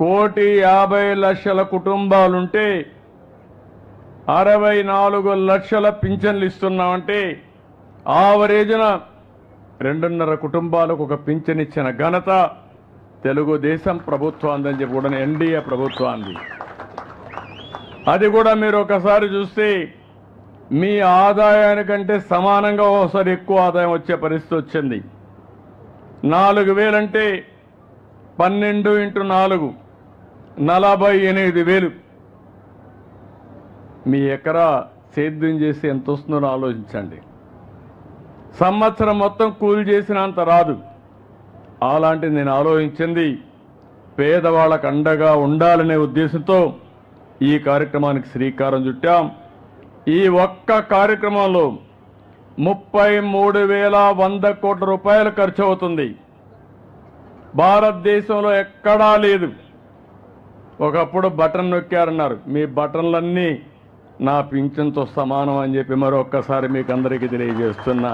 కోటి యాభై లక్షల కుటుంబాలుంటే అరవై నాలుగు లక్షల పింఛన్లు ఇస్తున్నామంటే ఆవరేజ్న రెండున్నర కుటుంబాలకు ఒక పింఛన్ ఇచ్చిన ఘనత తెలుగుదేశం ప్రభుత్వాందని చెప్పి కూడా ఎన్డీఏ ప్రభుత్వాన్ని అది కూడా మీరు ఒకసారి చూస్తే మీ ఆదాయానికంటే సమానంగా ఒకసారి ఎక్కువ ఆదాయం వచ్చే పరిస్థితి వచ్చింది. నాలుగు వేలంటే పన్నెండు ఇంటూ నాలుగు. నలభై ఎనిమిది వేలు. మీ ఎకరా సేద్యం చేసి ఎంత వస్తుందో ఆలోచించండి. సంవత్సరం మొత్తం కూలి చేసినంత రాదు. అలాంటిది నేను ఆలోచించింది. పేదవాళ్ళకు అండగా ఉండాలనే ఉద్దేశంతో ఈ కార్యక్రమానికి శ్రీకారం చుట్టాం. ఈ ఒక్క కార్యక్రమంలో ముప్పై మూడు వేల వంద కోట్ల రూపాయలు ఖర్చు అవుతుంది. భారతదేశంలో ఎక్కడా లేదు. ఒకప్పుడు బటన్ నొక్కారన్నారు మీ బటన్లన్నీ నా పింఛన్తో సమానం అని చెప్పి మరొక్కసారి మీకు అందరికీ తెలియజేస్తున్నా.